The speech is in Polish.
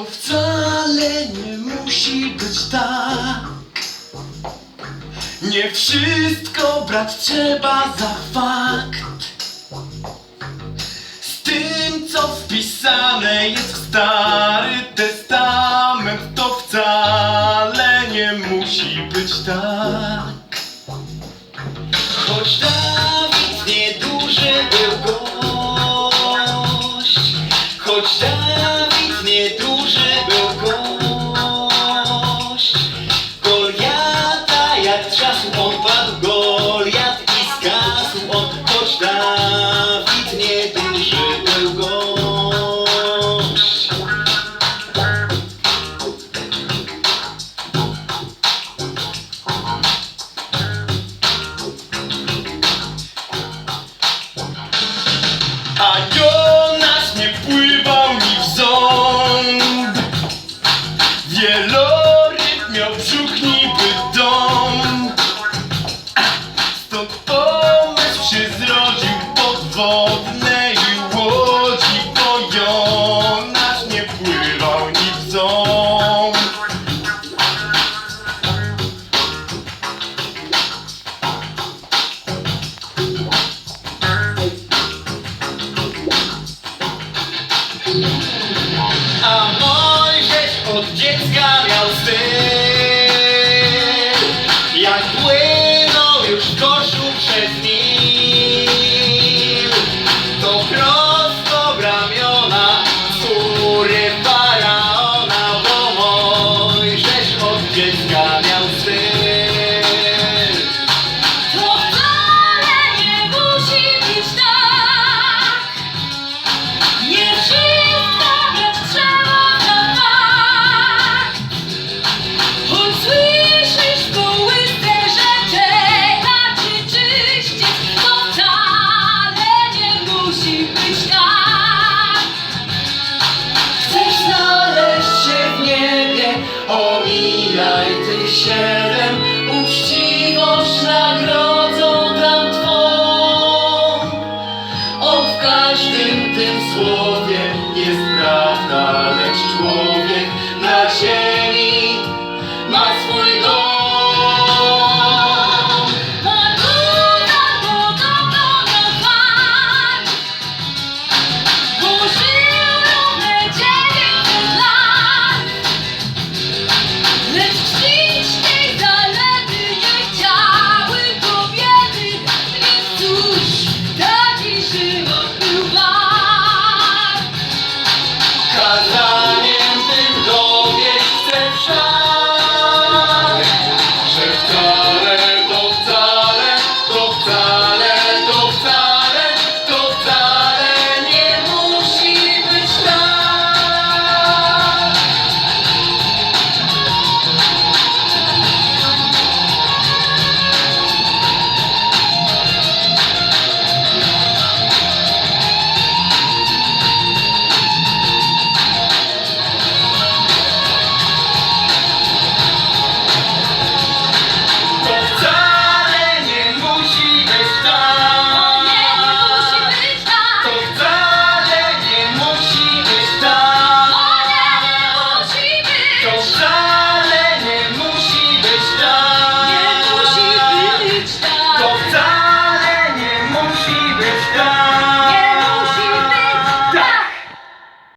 To wcale nie musi być tak. Nie wszystko brać trzeba za fakt. Z tym co wpisane jest w Stary Testament To wcale nie musi być tak. Choć Dawid nieduży był go share.